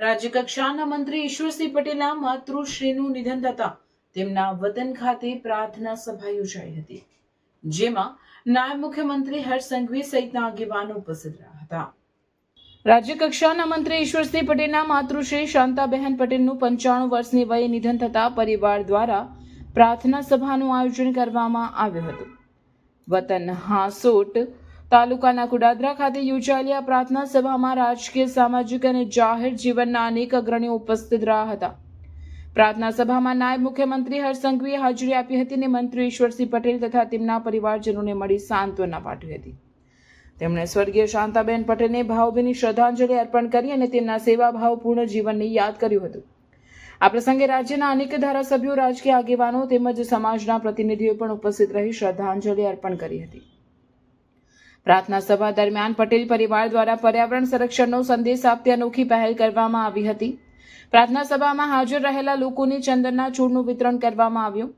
રાજ્યકક્ષાના મંત્રી ઈશ્વરસિંહ પટેલના માતૃશ્રીનું નિધન થતા તેમના વતન ખાતે પ્રાર્થના સભા યોજાઈ હતી, જેમાં નાયબ મુખ્યમંત્રી હર્ષ સંઘવી સહિતના આગેવાનો ઉપસ્થિત રહ્યા હતા. રાજ્યકક્ષાના મંત્રી ઈશ્વરસિંહ પટેલના માતૃશ્રી શાંતાબહેન પટેલનું પંચાણું વર્ષની વયે નિધન થતા પરિવાર દ્વારા પ્રાર્થના સભાનું આયોજન કરવામાં આવ્યું હતું. વતન હાંસોટ તાલુકાના કુડાદરા ખાતે યોજાયેલી આ પ્રાર્થના સભામાં રાજકીય, સામાજિક અને જાહેર જીવનના અનેક અગ્રણીઓ ઉપસ્થિત રહ્યા હતા. પ્રાર્થના સભામાં નાયબ મુખ્યમંત્રી હરસંઘવીએ હાજરી આપી હતી અને મંત્રી ઈશ્વરસિંહ પટેલ તથા તેમના પરિવારજનોને મળી સાંત્વના પાઠવી હતી. તેમણે સ્વર્ગીય શાંતાબેન પટેલને ભાવભીની શ્રદ્ધાંજલિ અર્પણ કરી અને તેમના સેવાભાવપૂર્ણ જીવનને યાદ કર્યું હતું. આ પ્રસંગે રાજ્યના અનેક ધારાસભ્યો, રાજકીય આગેવાનો તેમજ સમાજના પ્રતિનિધિઓ પણ ઉપસ્થિત રહી શ્રદ્ધાંજલિ અર્પણ કરી હતી. પ્રાર્થના સભા દરમિયાન પટેલ પરિવાર દ્વારા પર્યાવરણ સંરક્ષણનો સંદેશ આપતી અનોખી પહેલ કરવામાં આવી હતી. પ્રાર્થના સભામાં હાજર રહેલા લોકોને ચંદનના છોડનું વિતરણ કરવામાં આવ્યું.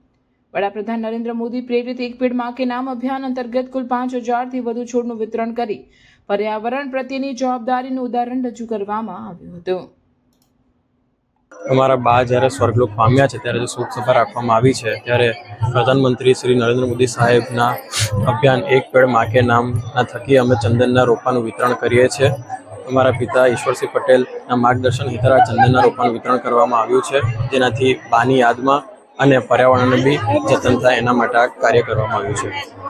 વડાપ્રધાન નરેન્દ્ર મોદી પ્રેરિત એક પેડમાં કે નામ અભિયાન અંતર્ગત કુલ પાંચ હજારથી વધુ છોડનું વિતરણ કરી પર્યાવરણ પ્રત્યેની જવાબદારીનું ઉદાહરણ રજૂ કરવામાં આવ્યું હતું. અમારા બા જ્યારે સ્વર્ગલોક પામ્યા છે, ત્યારે જે શોક સભા રાખવામાં આવી છે, ત્યારે પ્રધાનમંત્રી શ્રી નરેન્દ્ર મોદી સાહેબના અભિયાન એક પેડ માકે નામના થકી અમે ચંદનના રોપાનું વિતરણ કરીએ છીએ. અમારા પિતા ઈશ્વરસિંહ પટેલના માર્ગદર્શન હેઠળ આ ચંદનના રોપાનું વિતરણ કરવામાં આવ્યું છે, જેનાથી બાની યાદમાં અને પર્યાવરણને બી જતન થાય એના માટે આ કાર્ય કરવામાં આવ્યું છે.